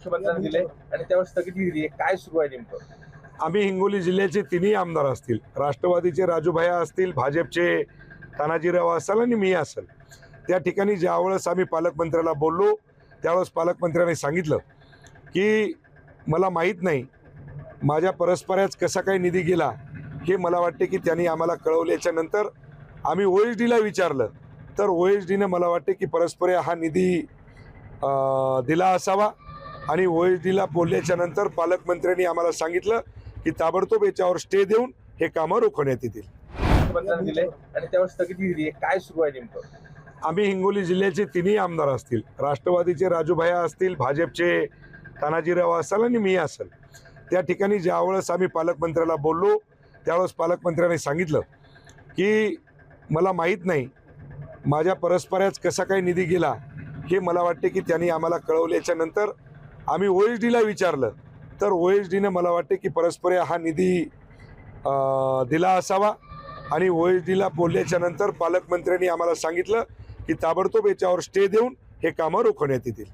मुख्यमंत्र्यांनी दिले आणि त्यावर स्थगिती दिली. काय सुरू आहे नेमकं? आम्ही हिंगोली जिल्ह्याचे तिन्ही आमदार असतील. राष्ट्रवादीचे राजूभाया असतील भाजपचे तानाजीराव असाल आणि मी असेल. त्या ठिकाणी ज्यावेळेस आम्ही पालकमंत्र्याला बोललो त्यावेळेस पालकमंत्र्याने सांगितलं की मला माहीत नाही माझ्या परस्पऱ्याच कसा काही निधी गेला हे मला वाटते की त्यांनी आम्हाला कळवल्याच्या नंतर आम्ही ओ एच डीला विचारलं. तर ओ एच डीनं मला वाटते की परस्पर हा निधी दिला असावा. आणि ओ एच डीला बोलल्याच्या नंतर पालकमंत्र्यांनी आम्हाला सांगितलं की ताबडतोब याच्यावर स्टे देऊन हे कामं रोखण्यात येतील. मुख्यमंत्र्यांनी दिले आणि त्यावर स्थगिती दिली काय सुरू आहे नेमकं? आम्ही हिंगोली जिल्ह्याचे तिन्ही आमदार असतील. राष्ट्रवादीचे राजूभाया असतील भाजपचे तानाजीराव असाल आणि मी असेल. त्या ठिकाणी ज्यावेळेस आम्ही पालकमंत्र्याला बोललो त्यावेळेस पालकमंत्र्यांनी सांगितलं की मला माहीत नाही माझ्या परस्पऱ्याच कसा काही निधी गेला हे मला वाटते की त्यांनी आम्हाला कळवल्याच्या नंतर आम्ही ओ एच डीला विचारलं. तर ओ एच डीनं मला वाटते की परस्पर हा निधी दिला असावा. आणि ओ एच डीला बोलल्याच्या नंतर पालकमंत्र्यांनी आम्हाला सांगितलं की ताबडतोब याच्यावर स्टे देऊन हे कामं रोखण्यात येतील.